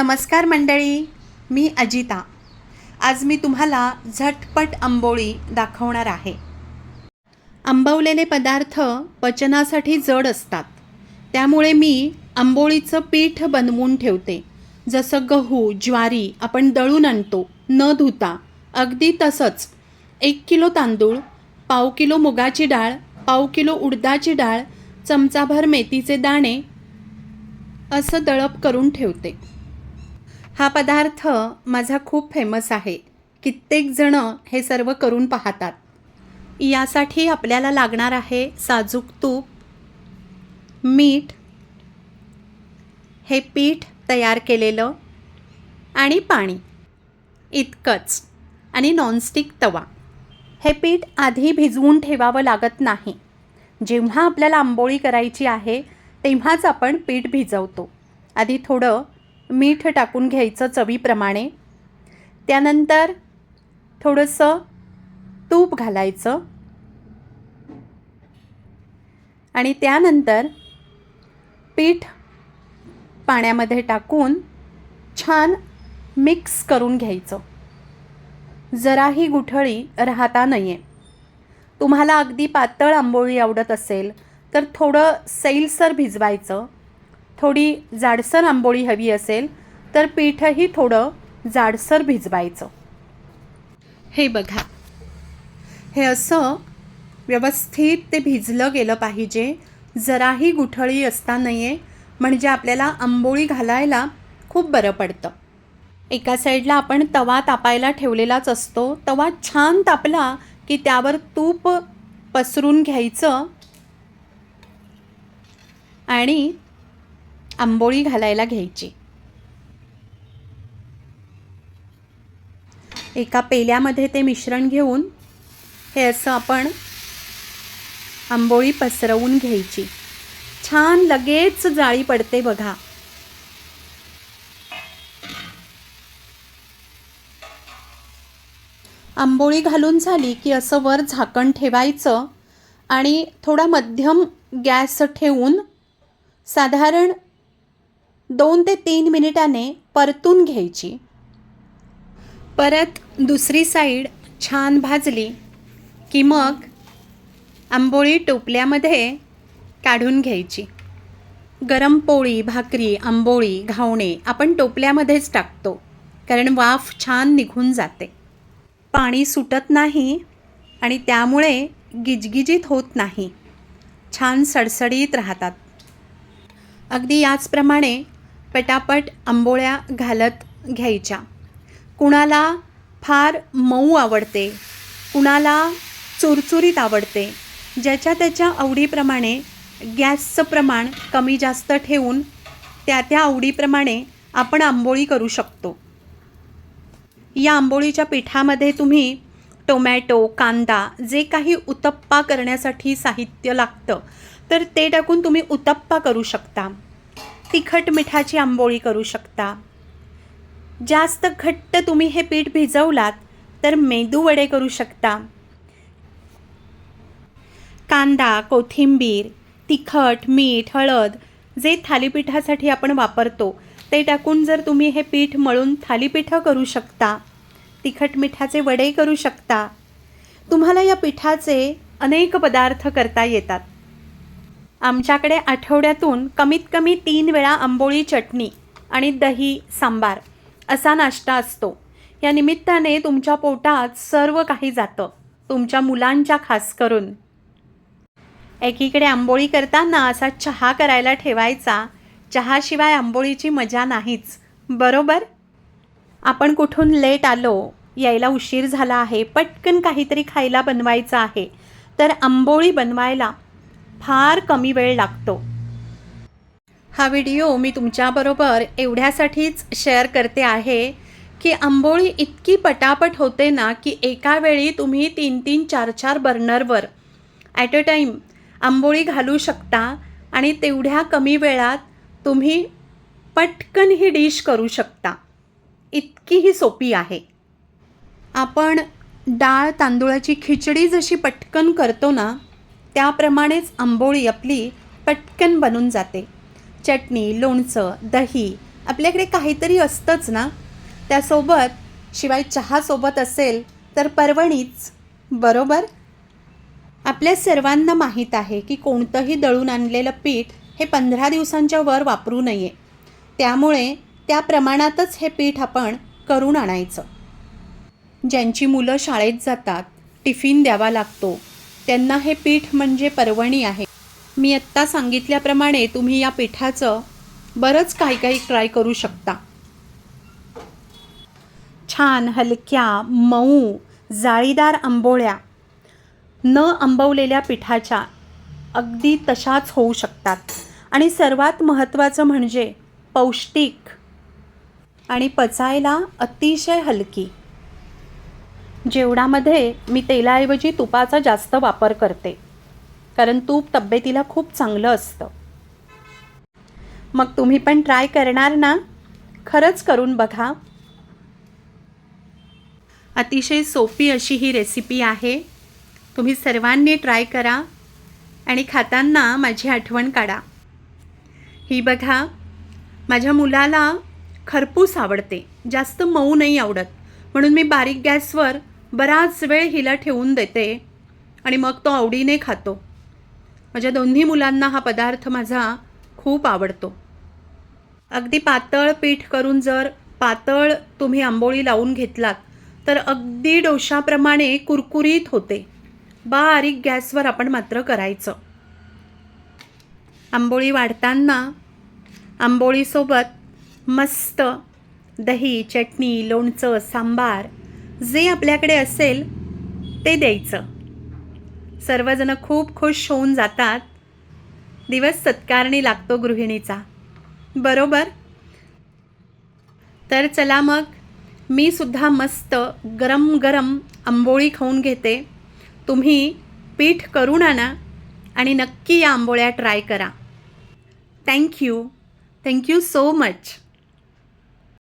नमस्कार मंडळी मी अजिता. आज मी तुम्हाला झटपट आंबोळी दाखवणार आहे. आंबवलेले पदार्थ पचनासाठी जड असतात. त्यामुळे मी आंबोळीचं पीठ बनवून ठेवते. जसं गहू ज्वारी आपण दळून आणतो न धुता. अगदी तसंच. एक किलो तांदूळ पाव किलो मुगाची डाळ पाव किलो उडदाची डाळ चमचाभर मेथीचे दाणे असं दळप करून ठेवते. हा पदार्थ माझा खूप फेमस आहे. कित्येकजणं हे सर्व करून पाहतात. यासाठी आपल्याला लागणार आहे साजूक तूप मीठ हे पीठ तयार केलेलं आणि पाणी. इतकंच. आणि नॉनस्टिक तवा. हे पीठ आधी भिजवून ठेवावं लागत नाही. जेव्हा आपल्याला आंबोळी करायची आहे तेव्हाच आपण पीठ भिजवतो. आधी थोडं मीठ टाकून घ्यायचं चवीप्रमाणे. त्यानंतर थोडंसं तूप घालायचं. आणि त्यानंतर पीठ पाण्यामध्ये टाकून छान मिक्स करून घ्यायचं. जराही गुठळी राहता नये तुम्हाला अगदी पातळ आंबोळी आवडत असेल तर थोडं सैलसर भिजवायचं. थोडी जाडसर आंबोळी हवी असेल तर पीठही थोडं जाडसर भिजवायचं. हे बघा. हे असं व्यवस्थित ते भिजलं गेलं पाहिजे. जराही गुठळी असता नये म्हणजे आपल्याला आंबोळी घालायला खूप बरं पडतं. एका साईडला आपण तवा तापायला ठेवलेलाच असतो. तवा छान तापला की त्यावर तूप पसरून घ्यायचं. आणि आंबोळी घालायला घ्यायची. एका पेल्यामध्ये ते मिश्रण घेऊन हे असं आपण आंबोळी पसरवून घ्यायची. छान लगेच जाळी पडते बघा. आंबोळी घालून झाली की असं वर झाकण ठेवायचं आणि थोडा मध्यम गॅस ठेवून साधारण दोन ते तीन मिनिटाने परतून घ्यायची. परत दुसरी साईड छान भाजली की मग आंबोळी टोपल्यामध्ये काढून घ्यायची. गरम पोळी भाकरी आंबोळी घावणे आपण टोपल्यामध्येच टाकतो कारण वाफ छान निघून जाते. पाणी सुटत नाही आणि त्यामुळे गिजगिजीत होत नाही. छान सडसडीत राहतात. अगदी याचप्रमाणे पटापट आंबोळ्या घालत घ्यायच्या. कुणाला फार मऊ आवडते कुणाला चुरचुरीत आवडते ज्याच्या त्याच्या आवडीप्रमाणे गॅसचं प्रमाण कमी जास्त ठेवून त्या त्या आवडीप्रमाणे आपण आंबोळी करू शकतो. या आंबोळीच्या पिठामध्ये तुम्ही टोमॅटो कांदा जे काही उत्तप्पा करण्यासाठी साहित्य लागतं तर ते टाकून तुम्ही उत्तप्पा करू शकता. तिखट मिठाची आंबोळी करू शकता. जास्त घट्ट तुम्ही हे पीठ भिजवलात तर मेदू वडे करू शकता. कांदा कोथिंबीर तिखट मीठ हळद जे थालीपीठासाठी आपण वापरतो ते टाकून जर तुम्ही हे पीठ मळून थालीपीठं करू शकता तिखट मिठाचे वडे करू शकता. तुम्हाला या पिठाचे अनेक पदार्थ करता येतात. आमच्याकडे आठवड्यातून कमीत कमी तीन वेळा आंबोळी चटणी आणि दही सांबार असा नाश्ता असतो. या निमित्ताने तुमच्या पोटात सर्व काही जातं तुमच्या मुलांच्या खास करून. एकीकडे आंबोळी करताना असा चहा करायला ठेवायचा चहाशिवाय आंबोळीची मजा नाहीच बरोबर? आपण कुठून लेट आलो यायला उशीर झाला आहे पटकन काहीतरी खायला बनवायचं आहे तर आंबोळी बनवायला फार कमी वेळ लागतो. हा व्हिडिओ मी तुमच्याबरोबर एवढ्यासाठीच शेअर करते आहे की आंबोळी इतकी पटापट होते ना की एका वेळी तुम्ही तीन तीन चार चार बर्नरवर ॲट अ टाईम आंबोळी घालू शकता आणि तेवढ्या कमी वेळात तुम्ही पटकन ही डिश करू शकता. इतकी ही सोपी आहे. आपण डाळ तांदूळाची खिचडी जशी पटकन करतो ना त्याप्रमाणेच आंबोळी आपली पटकन बनून जाते. चटणी लोणचं दही आपल्याकडे काहीतरी असतंच ना? त्यासोबत शिवाय चहासोबत असेल तर पर्वणीच. बरोबर? आपल्या सर्वांना माहीत आहे की कोणतंही दळून आणलेलं पीठ हे पंधरा दिवसांच्या वर वापरू नये. त्यामुळे त्या प्रमाणातच हे पीठ आपण करून आणायचं. ज्यांची मुलं शाळेत जातात टिफिन द्यावा लागतो त्यांना हे पीठ म्हणजे पर्वणी आहे. मी आत्ता सांगितल्याप्रमाणे तुम्ही या पिठाचं बरंच काही काही ट्राय करू शकता. छान हलक्या मऊ जाळीदार आंबोळ्या न आंबवलेल्या पिठाच्या अगदी तशाच होऊ शकतात. आणि सर्वात महत्त्वाचं म्हणजे पौष्टिक आणि पचायला अतिशय हलकी. जेवणामध्ये मी तेलाऐवजी तुपाचा जास्त वापर करते कारण तूप तब्येतीला खूप चांगलं असतं. मग तुम्ही पण ट्राय करणार ना? खरंच करून बघा. अतिशय सोपी अशी ही रेसिपी आहे. तुम्ही सर्वांनी ट्राय करा आणि खाताना माझी आठवण काढा. ही बघा माझ्या मुलाला खरपूस आवडते जास्त मऊ नाही आवडत म्हणून मी बारीक गॅसवर बराच वेळ हिला ठेवून देते आणि मग तो आवडीने खातो. माझ्या दोन्ही मुलांना हा पदार्थ माझा खूप आवडतो. अगदी पातळ पीठ करून जर पातळ तुम्ही आंबोळी लावून घेतलात तर अगदी डोशाप्रमाणे कुरकुरीत होते. बारीक गॅसवर आपण मात्र करायचं. आंबोळी वाढताना आंबोळीसोबत मस्त दही चटणी लोणचं सांबार जे आपल्याकडे असेल ते द्यायचं. सर्वजण खूप खुश होऊन जातात. दिवस सत्कारणी लागतो गृहिणीचा. बरोबर? तर चला मग मी सुद्धा मस्त गरम गरम आंबोळी खाऊन घेते. तुम्ही पीठ करून आणा आणि नक्की या आंबोळ्या ट्राय करा. Thank you thank you so much